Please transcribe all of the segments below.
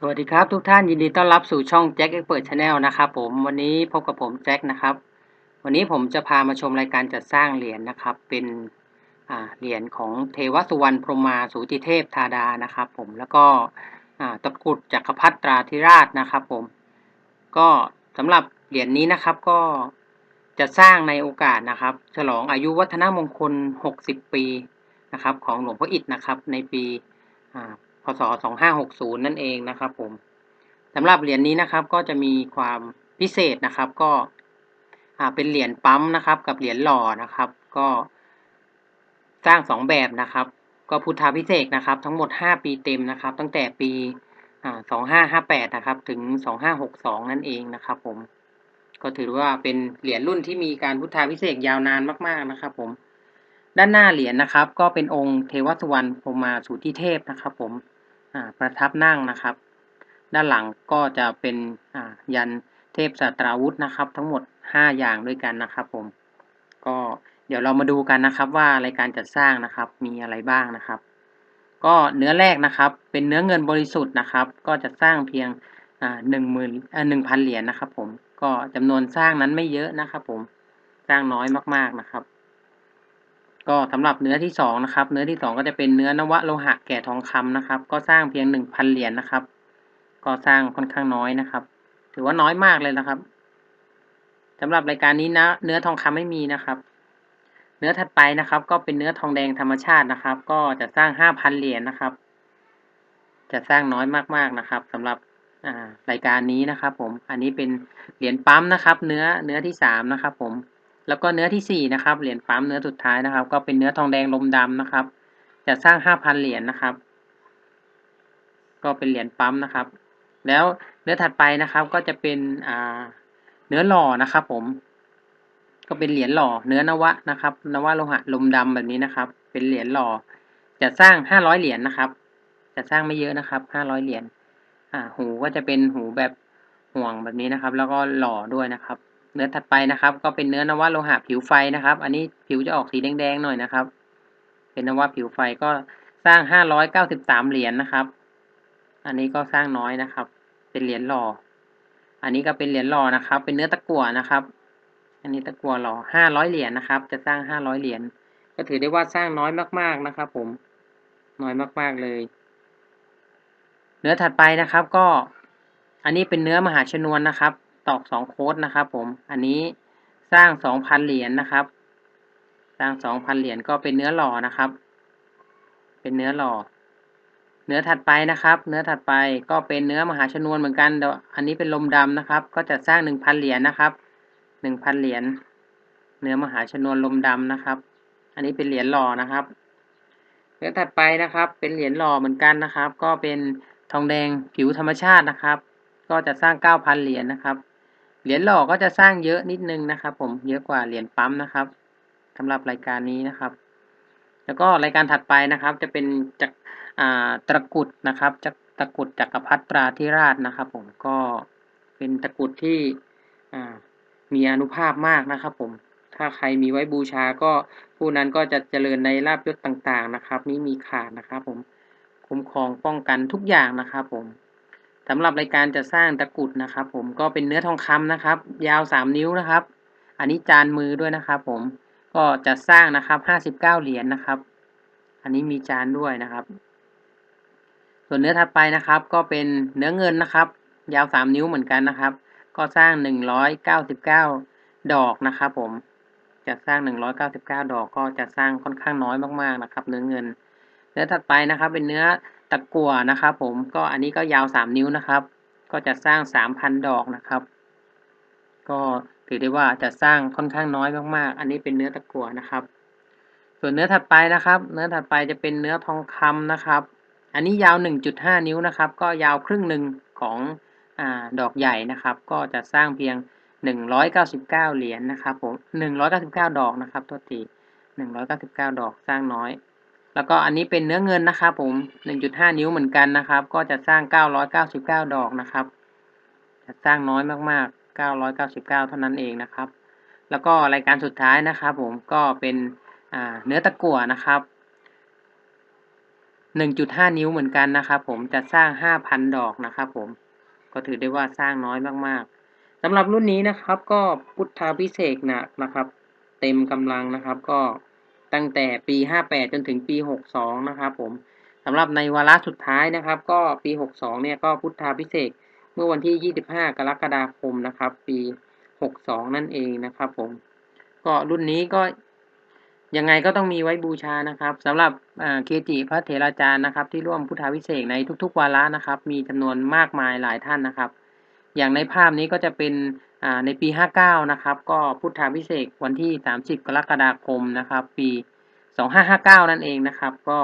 สวัสดีครับทุกท่านยินดีต้อนรับสู่ช่องแจ็คเอ็กเปิดชาแนลนะครับผมวันนี้พบกับผมแจ็คนะครับ วันนี้ผมจะพามาชมรายการจัดสร้างเหรียญนะครับ เป็นเหรียญของเทวสุวรรณพรหมาสูติเทพธาดานะครับ ผมแล้วก็ตะกุดจักรพรรดิตราธิราชนะครับ ผม ก็สำหรับเหรียญนี้นะครับก็จะสร้างในโอกาสนะครับ ฉลองอายุวัฒนมงคล 60 ปีนะครับ ของหลวงพ่ออิฐนะครับ ในปี ศ 2560 นั่นเองนะครับผมสำหรับเหรียญนี้นะครับก็จะมีความพิเศษนะครับก็เป็นเหรียญปั๊มนะครับ กับเหรียญหล่อนะครับ ก็สร้างสองแบบนะครับ ก็พุทธาพิเศษนะครับ ทั้งหมด 5 ปีเต็มนะครับ ตั้งแต่ปีอ่า2558 นะครับ ถึง 2562 นั่นเองนะครับ ผมก็ถือว่าเป็นเหรียญรุ่นที่มีการพุทธาพิเศษยาวนานมากๆนะครับ ผม ด้านหน้าเหรียญนะครับ ก็เป็นองค์เทวสุวรรณพรมาสูติเทพนะครับ ผม ประทับนั่งนะครับ ด้านหลังก็จะเป็นยันเทพสตราวุธนะครับ ทั้งหมด 5 อย่างด้วยกันนะครับ ผม ก็เดี๋ยวเรามาดูกันนะครับว่ารายการจัดสร้างนะครับ มีอะไรบ้างนะครับ ก็เนื้อแรกนะครับ เป็นเนื้อเงินบริสุทธิ์นะครับ ก็จะสร้างเพียงหนึ่งหมื่นหนึ่งพันเหรียญนะครับ ผมก็จำนวนสร้างนั้นไม่เยอะนะครับ ผมสร้างน้อยมากๆนะครับ ก็สำหรับเนื้อที่สองนะครับ เนื้อที่สองก็จะเป็นเนื้อนวโลหะแก่ทองคำนะครับ ก็สร้างเพียงหนึ่งพันเหรียญนะครับ ก็สร้างค่อนข้างน้อยนะครับ ถือว่าน้อยมากเลยนะครับสำหรับรายการนี้นะ เนื้อทองคำไม่มีนะครับ เนื้อถัดไปนะครับ ก็เป็นเนื้อทองแดงธรรมชาตินะครับ ก็จะสร้างห้าพันเหรียญนะครับ จะสร้างน้อยมากๆนะครับสำหรับรายการนี้นะครับ ผม อันนี้เป็นเหรียญปั๊มนะครับ เนื้อเนื้อที่สามนะครับ ผม แล้วก็เนื้อที่สี่นะครับ เหรียญปั๊มเนื้อสุดท้ายนะครับ ก็เป็นเนื้อทองแดงลมดำนะครับ จะสร้างห้าพันเหรียญนะครับ ก็เป็นเหรียญปั๊มนะครับ แล้วเนื้อถัดไปนะครับ ก็จะเป็นเนื้อหล่อนะครับ ผม ก็เป็นเหรียญหล่อ เนื้อนวะนะครับ นวะโลหะลมดำแบบนี้นะครับ เป็นเหรียญหล่อ จะสร้างห้าร้อยเหรียญนะครับ จะสร้างไม่เยอะนะครับห้าร้อยเหรียญ อ่า หูก็จะเป็นหูแบบห่วงแบบนี้นะครับ แล้วก็หล่อด้วยนะครับ เนื้อถัดไปนะครับ ก็เป็นเนื้อนวะโลหะผิวไฟนะครับ อันนี้ผิวจะออกสีแดงๆหน่อยนะครับ เป็นนวะผิวไฟก็สร้างห้าร้อยเก้าสิบสามเหรียญนะครับ อันนี้ก็สร้างน้อยนะครับ เป็นเหรียญหล่อ อันนี้ก็เป็นเหรียญหล่อนะครับ เป็นเนื้อตะกั่วนะครับ อันนี้ตะกั่วหล่อห้าร้อยเหรียญนะครับ จะสร้างห้าร้อยเหรียญ ก็ถือได้ว่าสร้างน้อยมากๆนะครับ ผม น้อยมากๆเลย เนื้อถัดไปนะครับ ก็ อันนี้เป็นเนื้อมหาชนวนนะครับ ตอกสองโค้ดนะครับ ผม อันนี้สร้างสองพันเหรียญนะครับ สร้างสองพันเหรียญก็เป็นเนื้อหล่อนะครับ เป็นเนื้อหล่อ เนื้อถัดไปนะครับ เนื้อถัดไปก็เป็นเนื้อมหาชนวนเหมือนกันแต่อันนี้เป็นลมดำนะครับ ก็จะสร้างหนึ่งพันเหรียญนะครับ หนึ่งพันเหรียญ เนื้อมหาชนวนลมดำนะครับ อันนี้เป็นเหรียญหล่อนะครับ เนื้อถัดไปนะครับ เป็นเหรียญหล่อเหมือนกันนะครับ ก็เป็นทองแดงผิวธรรมชาตินะครับ ก็จะสร้างเก้าพันเหรียญนะครับ เหรียญหล่อก็จะสร้างเยอะนิดนึงนะครับ ผมเยอะกว่าเหรียญปั๊มนะครับสำหรับรายการนี้นะครับ แล้วก็รายการถัดไปนะครับ จะเป็นจากตะกรุดนะครับจากตะกรุดจักรพรรดิตราธิราชนะครับ ผมก็เป็นตะกรุดที่มีอนุภาพมากนะครับ ผมถ้าใครมีไว้บูชาก็ผู้นั้นก็จะเจริญในลาบยศต่างๆนะครับ นี่มีขาดนะครับ ผมคุ้มครองป้องกันทุกอย่างนะครับ ผม สำหรับรายการจะสร้างตะกรุดนะครับ ผมก็เป็นเนื้อทองคำนะครับ ยาวสามนิ้วนะครับ อันนี้จานมือด้วยนะครับ ผมก็จะสร้างนะครับห้าสิบเก้าเหรียญนะครับ อันนี้มีจานด้วยนะครับ ส่วนเนื้อถัดไปนะครับ ก็เป็นเนื้อเงินนะครับ ยาวสามนิ้วเหมือนกันนะครับ ก็สร้างหนึ่งร้อยเก้าสิบเก้าดอกนะครับ ผมจะสร้างหนึ่งร้อยเก้าสิบเก้าดอกก็จะสร้างค่อนข้างน้อยมากๆนะครับ เนื้อเงิน เนื้อถัดไปนะครับ เป็นเนื้อ ตะกั่วนะครับผมก็อันนี้ก็ยาวสามนิ้วนะครับ ก็จะสร้างสามพันดอกนะครับ ก็ถือได้ว่าจะสร้างค่อนข้างน้อยมากๆ อันนี้เป็นเนื้อตะกั่วนะครับ ส่วนเนื้อถัดไปนะครับ เนื้อถัดไปจะเป็นเนื้อทองคำนะครับ อันนี้ยาว 1.5 นิ้วนะครับ ก็ยาวครึ่งหนึ่งของอดอกใหญ่นะครับ ก็จะสร้างเพียง 199 เหรียญนะครับผม199 ดอกนะครับตัวที199 ดอกสร้างน้อย แล้วก็อันนี้เป็นเนื้อเงินนะครับผม 1.5 นิ้วเหมือนกันนะครับ ก็จะสร้าง 999 ดอกนะครับ จะสร้างน้อยมากๆ 999 เท่านั้นเองนะครับ แล้วก็รายการสุดท้ายนะครับ ผมก็เป็นเนื้อตะกั่วนะครับ 1.5 นิ้วเหมือนกันนะครับ ผมจะสร้าง 5,000 ดอกนะครับผม ก็ถือได้ว่าสร้างน้อยมากๆสำหรับรุ่นนี้นะครับ ก็พุทธาพิเศษหนักนะครับ เต็มกำลังนะครับก็ ตั้งแต่ปี 58 จนถึงปี 62 นะครับผมสำหรับในวาระสุดท้ายนะครับ ก็ปี 62 เนี่ยก็พุทธาพิเศษเมื่อวันที่ 25 กรกฎาคมนะครับ ปี 62 นั่นเองนะครับผมก็รุ่นนี้ก็ยังไงก็ต้องมีไว้บูชานะครับสำหรับเคจิพระเถราจารย์นะครับ ที่ร่วมพุทธาวิเศษในทุกๆ วาระนะครับ มีจำนวนมากมายหลายท่านนะครับ อย่างในภาพนี้ก็จะเป็น ในปี 59 นะครับ ก็พุทธาวิเศษวันที่ 30 กรกฎาคมนะครับ ปี 2559 นั่นเองนะครับ ก็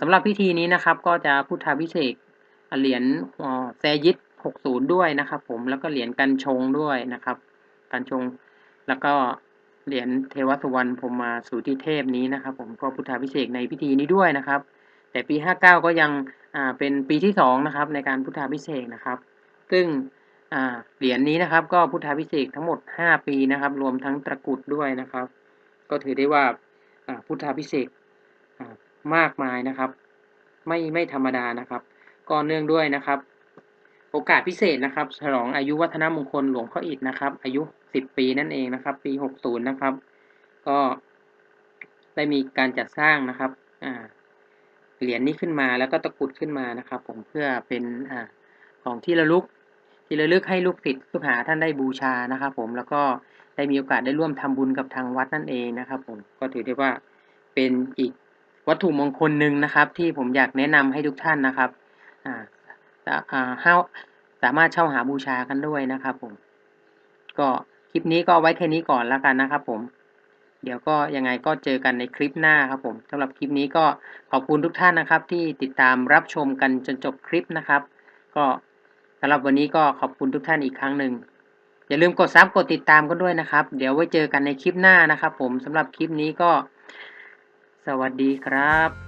สำหรับพิธีนี้นะครับ ก็จะพุทธาวิเศษเหรียญแซยิต60 ด้วยนะครับ ผมแล้วก็เหรียญกันชงด้วยนะครับ กันชงแล้วก็เหรียญเทวสุวรรณพรมาสูติเทพนี้นะครับ ผมก็พุทธาพิเศษในพิธีนี้ด้วยนะครับ แต่ปี 59 ก็ยังเป็นปีที่2นะครับในการพุทธาพิเศษนะครับ ซึ่ง เหรียญนี้นะครับ ก็พุทธาพิเศษทั้งหมด 5 ปีนะครับ รวมทั้งตะกุดด้วยนะครับ ก็ถือได้ว่าพุทธาพิเศษมากมายนะครับ ไม่ไม่ธรรมดานะครับ ก็เนื่องด้วยนะครับ โอกาสพิเศษนะครับ ฉลองอายุวัฒนมงคลหลวงพ่ออิฐนะครับ อายุ 10 ปีนั่นเองนะครับ ปี 60 นะครับ ก็ได้มีการจัดสร้างนะครับเหรียญนี้ขึ้นมาแล้วก็ตะกุดขึ้นมานะครับ ผมเพื่อเป็นอของที่ระลึก ที่ระลึกให้ลูกศิษย์ลูกหาท่านได้บูชานะครับ ผมแล้วก็ได้มีโอกาสได้ร่วมทำบุญกับทางวัดนั่นเองนะครับ ผมก็ถือได้ว่าเป็นอีกวัตถุมงคลหนึ่งนะครับ ที่ผมอยากแนะนำให้ทุกท่านนะครับอ่าอ่าห้าสามารถเช่าหาบูชากันด้วยนะครับ ผม ก็คลิปนี้ก็ไว้แค่นี้ก่อนแล้วกันนะครับ ผม เดี๋ยวก็ยังไงก็เจอกันในคลิปหน้าครับ ผมสำหรับคลิปนี้ก็ขอบคุณทุกท่านนะครับ ที่ติดตามรับชมกันจนจบคลิปนะครับ ก็ สำหรับวันนี้ก็ขอบคุณทุกท่านอีกครั้งหนึ่ง อย่าลืมกดซับกดติดตามกันด้วยนะครับ เดี๋ยวไว้เจอกันในคลิปหน้านะครับผมสำหรับคลิปนี้ก็ สวัสดีครับ